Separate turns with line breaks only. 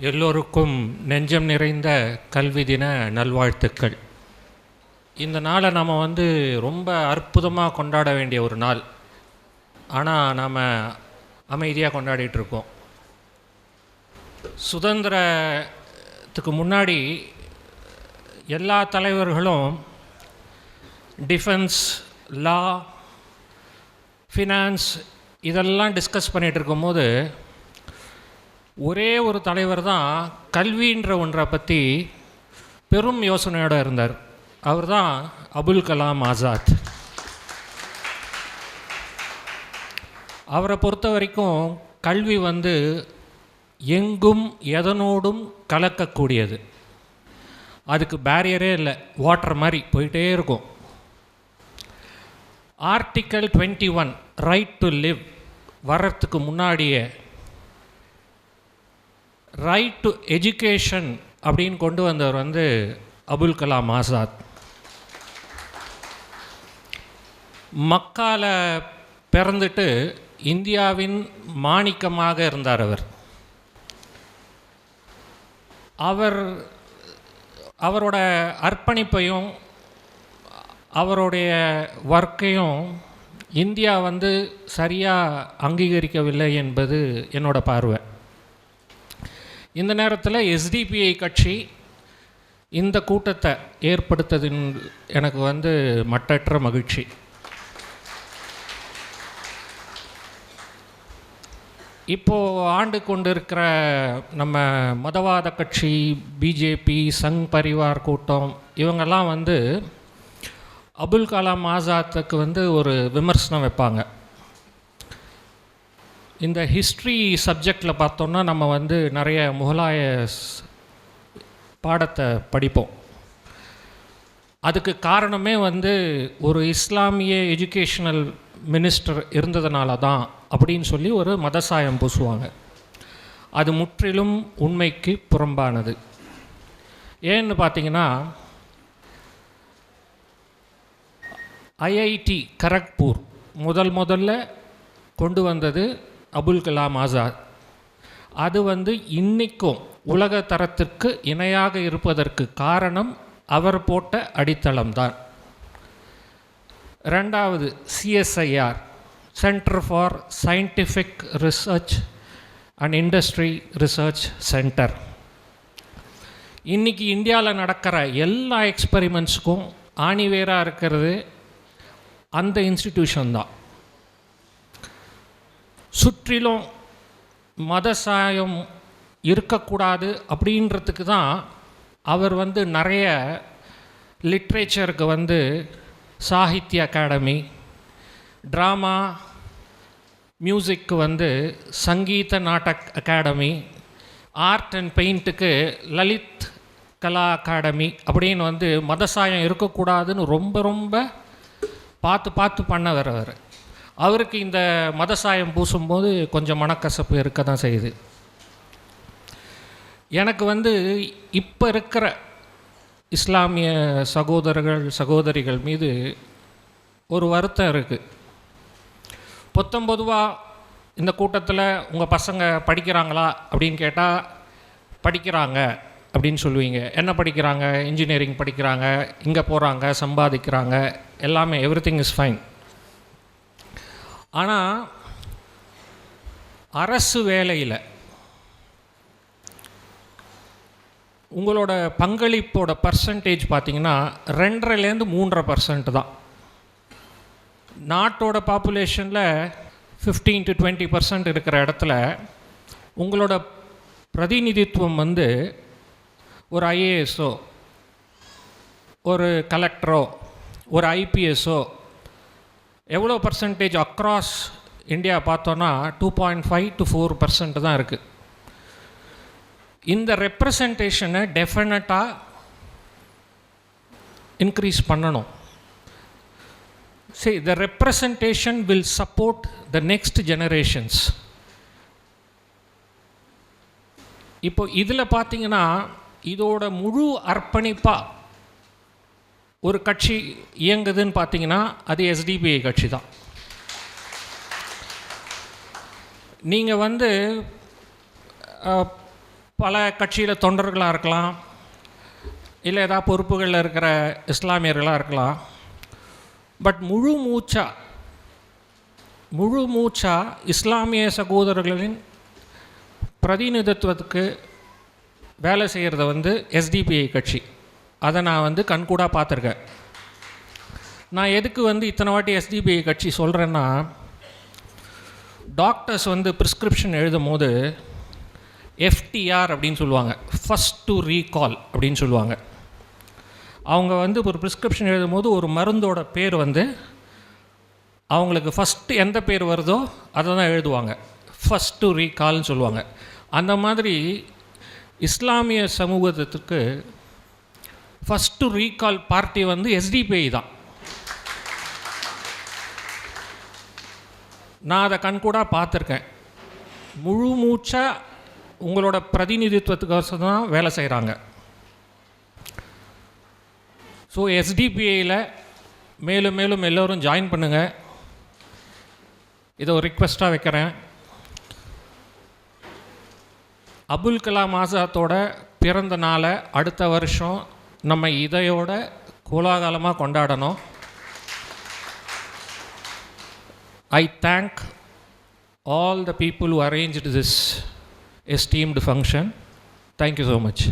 எல்லோருக்கும் நெஞ்சம் நிறைந்த கல்வி தின நல்வாழ்த்துக்கள். இந்த நாளை நாம் வந்து ரொம்ப அற்புதமாக கொண்டாட வேண்டிய ஒரு நாள். ஆனால் நாம் அமைதியாக கொண்டாடிட்டு இருக்கோம். சுதந்திரத்துக்கு முன்னாடி எல்லா தலைவர்களும் டிஃபென்ஸ் லா ஃபினான்ஸ் இதெல்லாம் டிஸ்கஸ் பண்ணிகிட்டு இருக்கும்போது ஒரே ஒரு தலைவர் தான் கல்வின்ற ஒன்றை பற்றி பெரும் யோசனையோடு இருந்தார். அவர் தான் அபுல் கலாம் ஆசாத். அவரை பொறுத்த வரைக்கும் கல்வி வந்து எங்கும் எதனோடும் கலக்கக்கூடியது. அதுக்கு பேரியரே இல்லை வாட்டர் மாதிரி போயிட்டே இருக்கும். Article twenty one right to live வர்றதுக்கு முன்னாடியே ரைட் டு எஜுகேஷன் அப்படின்னு கொண்டு வந்தவர் வந்து அபுல் கலாம் ஆசாத். மக்கால பிறந்துட்டு இந்தியாவின் மாணிக்கமாக இருந்தார் அவர். அவர் அவரோட அர்ப்பணிப்பையும் அவருடைய ஒர்க்கையும் இந்தியா வந்து சரியாக அங்கீகரிக்கவில்லை என்பது என்னோட பார்வை. இந்த நேரத்தில் எஸ்டிபிஐ கட்சி இந்த கூட்டத்தை ஏற்படுத்ததின் எனக்கு வந்து மட்டற்ற மகிழ்ச்சி. இப்போது ஆண்டு கொண்டிருக்கிற நம்ம மதவாத கட்சி பிஜேபி சங் பரிவார் கூட்டம் இவங்கெல்லாம் வந்து அபுல் கலாம் ஆசாத்துக்கு வந்து ஒரு விமர்சனம் வைப்பாங்க. இந்த ஹிஸ்ட்ரி சப்ஜெக்டில் பார்த்தோன்னா நம்ம வந்து நிறைய முகலாய பாடத்தை படிப்போம். அதுக்கு காரணமே வந்து ஒரு இஸ்லாமிய எஜுகேஷனல் மினிஸ்டர் இருந்ததுனால தான் அப்படின்னு சொல்லி ஒரு மதசாயம் பூசுவாங்க. அது முற்றிலும் உண்மைக்கு புறம்பானது. ஏன்னு பார்த்தீங்கன்னா ஐஐடி கரக்பூர் முதல் முதல்ல கொண்டு வந்தது அபுல் கலாம் ஆசாத். அது வந்து இன்னைக்கும் உலக தரத்திற்கு இணையாக இருப்பதற்கு காரணம் அவர் போட்ட அடித்தளம்தான். ரெண்டாவது CSIR centre for scientific research and industry research centre இன்றைக்கி இந்தியாவில் நடக்கிற எல்லா எக்ஸ்பெரிமெண்ட்ஸுக்கும் ஆணிவேராக இருக்கிறது அந்த இன்ஸ்டிடியூஷன் தான். சுற்றிலும் மத சாயம் இருக்கக்கூடாது அப்படின்றதுக்கு தான் அவர் வந்து நிறைய லிட்ரேச்சருக்கு வந்து சாகித்ய அகாடமி ட்ராமா மியூசிக்கு வந்து Sangeet Natak academy art and பெயிண்ட்டுக்கு Lalit Kala academy அப்படின்னு வந்து மதசாயம் இருக்கக்கூடாதுன்னு ரொம்ப ரொம்ப பார்த்து பார்த்து பண்ணவர் அவர். அவருக்கு இந்த மதசாயம் பூசும்போது கொஞ்சம் மனக்கசப்பு இருக்க தான் செய்யுது. எனக்கு வந்து இப்போ இருக்கிற இஸ்லாமிய சகோதரர்கள் சகோதரிகள் மீது ஒரு வருத்தம் இருக்குது பொத்தம் பொதுவாக இந்த கூட்டத்தில் உங்கள் பசங்க படிக்கிறாங்களா அப்படின்னு கேட்டால் படிக்கிறாங்க அப்படின்னு சொல்லுவீங்க. என்ன படிக்கிறாங்க? இன்ஜினியரிங் படிக்கிறாங்க இங்கே போகிறாங்க சம்பாதிக்கிறாங்க எல்லாமே எவ்ரி திங் இஸ் ஃபைன் ஆனால் அரசு வேலையில் உங்களோட பங்களிப்போட பர்சன்டேஜ் பார்த்தீங்கன்னா ரெண்டரைலேருந்து மூன்றரை பர்சன்ட் தான். நாட்டோட பாப்புலேஷனில் ஃபிஃப்டீன் டு டுவெண்ட்டி பர்சன்ட் இருக்கிற இடத்துல உங்களோட பிரதிநிதித்துவம் வந்து ஒரு ஐஏஎஸோ ஒரு கலெக்டரோ ஒரு ஐபிஎஸ்ஸோ எவ்வளோ பர்சன்டேஜ் அக்ராஸ் இந்தியா பார்த்தோன்னா two point five to four percent தான் இருக்குது இந்த ரெப்ரசன்டேஷனை டெஃபினட்டாக இன்க்ரீஸ் பண்ணணும். சரி the representation will support the next generations இப்போ இதில் பார்த்தீங்கன்னா இதோட முழு அர்ப்பணிப்பாக ஒரு கட்சி இயங்குதுன்னு பார்த்தீங்கன்னா அது எஸ்டிபிஐ கட்சி தான். நீங்கள் வந்து பல கட்சியில் தொண்டர்களாக இருக்கலாம் இல்லை ஏதாவது பொறுப்புகளில் இருக்கிற இஸ்லாமியர்களாக இருக்கலாம். பட் முழு மூச்சா முழு மூச்சா இஸ்லாமிய சகோதரர்களின் பிரதிநிதித்துவத்துக்கு வேலை செய்கிறத வந்து எஸ்டிபிஐ கட்சி. அதை நான் வந்து கண்கூடாக பார்த்துருக்கேன். நான் எதுக்கு வந்து இத்தனை வாட்டி எஸ்டிபிஐ கட்சி சொல்கிறேன்னா டாக்டர்ஸ் வந்து ப்ரிஸ்கிரிப்ஷன் எழுதும் போது எஃப்டிஆர் அப்படின்னு சொல்லுவாங்க. ஃபஸ்ட் டு ரீகால் அப்படின்னு சொல்லுவாங்க. அவங்க வந்து ஒரு ப்ரிஸ்கிரிப்ஷன் எழுதும் போது ஒரு மருந்தோட பேர் வந்து அவங்களுக்கு ஃபஸ்ட்டு எந்த பேர் வருதோ அதை தான் எழுதுவாங்க. ஃபஸ்ட் டு ரீகால்னு சொல்லுவாங்க. அந்த மாதிரி இஸ்லாமிய சமூகத்துக்கு ஃபஸ்ட்டு ரீகால் பார்ட்டி வந்து எஸ்டிபிஐ தான். நான் அதை கண்கூடாக பார்த்துருக்கேன். முழு மூச்சாக உங்களோட பிரதிநிதித்துவத்துக்கோசம் தான் வேலை செய்கிறாங்க ஸோ எஸ்டிபிஐயில் மேலும் மேலும் எல்லோரும் ஜாயின் பண்ணுங்கள் இதை ஒரு ரிக்வெஸ்ட்டாக வைக்கிறேன். அபுல் கலாம் ஆசாத்தோட பிறந்த நாளை அடுத்த வருஷம் நம்ம இதையோட கோலாகலமாக கொண்டாடணும் I thank all the people arrange this esteemed function thank you so much